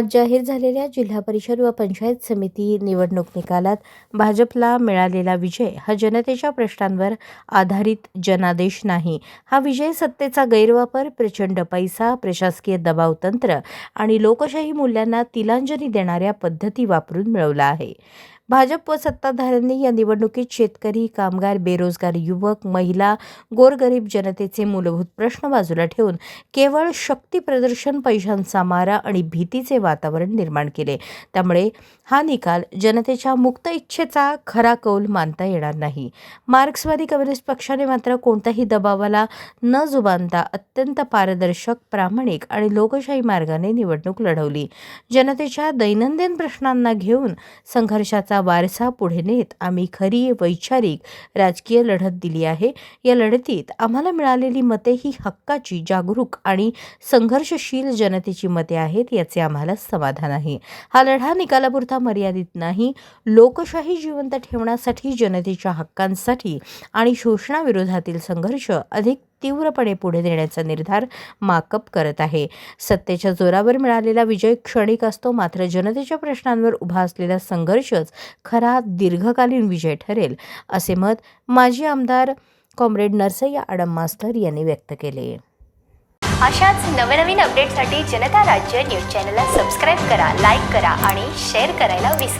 आज जाहीर झालेल्या जिल्हा परिषद व पंचायत समिती निवडणूक निकालात भाजपला मिळालेला विजय हा जनतेच्या प्रश्नांवर आधारित जनादेश नाही. हा विजय सत्तेचा गैरवापर प्रचंड पैसा प्रशासकीय दबाव तंत्र आणि लोकशाही मूल्यांना तिलांजली देणाऱ्या पद्धती वापरून मिळवला आहे. भाजप व सत्ताधाऱ्यांनी या निवडणुकीत शेतकरी कामगार बेरोजगार युवक महिला गोरगरीब जनतेचे मूलभूत प्रश्न बाजूला ठेवून केवळ शक्ती प्रदर्शन पैशांचा मारा आणि भीतीचे वातावरण निर्माण केले. त्यामुळे हा निकाल जनतेच्या मुक्त इच्छेचा खरा कौल मानता येणार नाही. मार्क्सवादी कम्युनिस्ट पक्षाने मात्र कोणत्याही दबावाला न जुबानता अत्यंत पारदर्शक प्रामाणिक आणि लोकशाही मार्गाने निवडणूक लढवली. जनतेच्या दैनंदिन प्रश्नांना घेऊन संघर्षाचा वारसा पुढे नेत आम्ही खरी वैचारिक राजकीय लढत दिली आहे. या लढतीत आम्हाला मिळालेली मते ही हक्काची जागरूक आणि संघर्षशील जनतेची मते आहेत याचे आम्हाला समाधान आहे. हा लढा निकालापुरता मर्यादित नाही. लोकशाही जिवंत ठेवण्यासाठी जनतेच्या हक्कांसाठी आणि शोषणाविरोधातील संघर्ष अधिक तीव्रपणे पुढे नेण्याचा निर्धार माकप करत आहे. सत्तेच्या जोरावर मिळालेला विजय क्षणिक असतो मात्र जनतेच्या प्रश्नांवर उभा असलेला संघर्षच खरा दीर्घकालीन विजय ठरेल असे मत माजी आमदार कॉम्रेड नरसय्या आडम मास्टर यांनी व्यक्त केले. अशाच नवनवीन अपडेटसाठी जनता राज्य न्यूज चॅनलला सबस्क्राईब करा लाईक करा आणि शेअर करायला विसरू